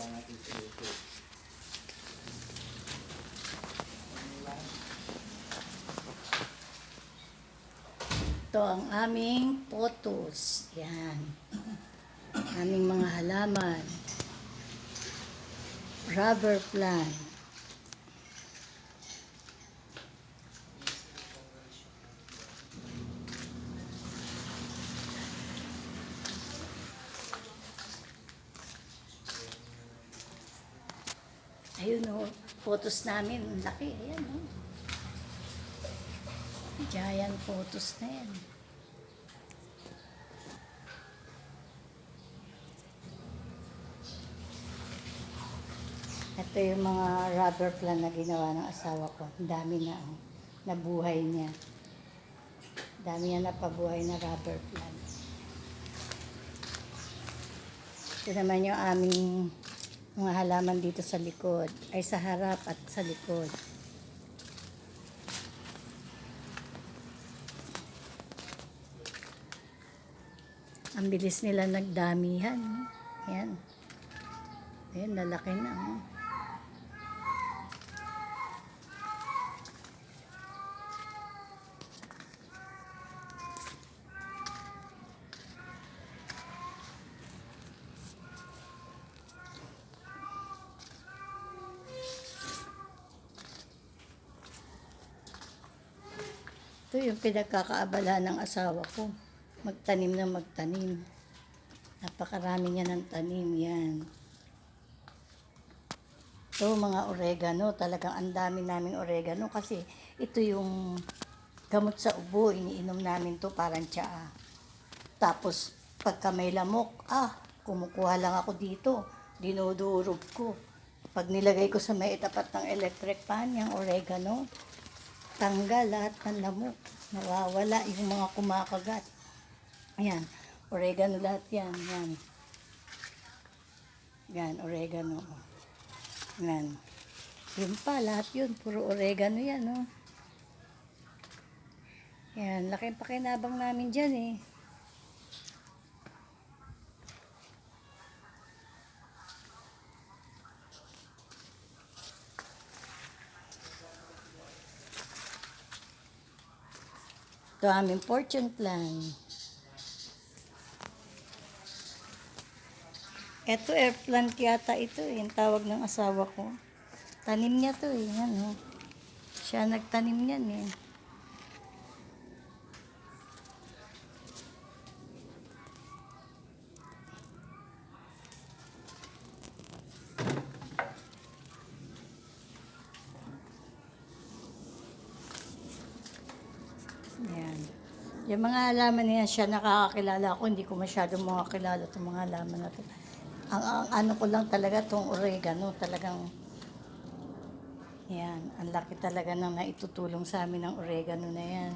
ang ating soluto. Ito ang aming photos. Yan. Aming mga halaman. Rubber plant. Ayun o, photos namin. Laki, ayan o. Giant photos na yan. Ito yung mga rubber plant na ginawa ng asawa ko. Ang dami na, oh, nabuhay niya. Dami niya napabuhay na rubber plant. Ito naman yung aming mga halaman dito sa likod. Ay sa harap at sa likod. Ang bilis nila nagdamihan. Ayan. Ayan, lalaki na. Oh. Ito yung pinagkakaabala ng asawa ko. Magtanim na magtanim. Napakarami niya ng tanim yan. Ito mga oregano, talagang ang dami naming oregano kasi ito yung gamot sa ubo, iniinom namin to parang tsaa. Tapos pagka may lamok, ah, kumukuha lang ako dito, dinudurog ko. Pag nilagay ko sa may itapat ng electric pan, yung oregano, tanggal lahat ng lamok. Nawawala yung mga kumakagat. Ayan, oregano lahat yan. Yan. Yan, oregano. Yan. Yun pa, lahat yun. Puro oregano yan, oh. Yan, laking pakinabang namin dyan, eh. Ito aming fortune plan. Ito air plant yata ito eh, yung tawag ng asawa ko. Tanim niya to eh, yan oh. Siya nagtanim niyan eh. Yan. Yung mga halaman niya siya nakakakilala ako, hindi ko masyadong mga kilala itong mga halaman na to. Ang, ang ano ko lang talaga itong oregano, talagang yan, ang laki talaga ng naitutulong sa amin ng oregano na yan.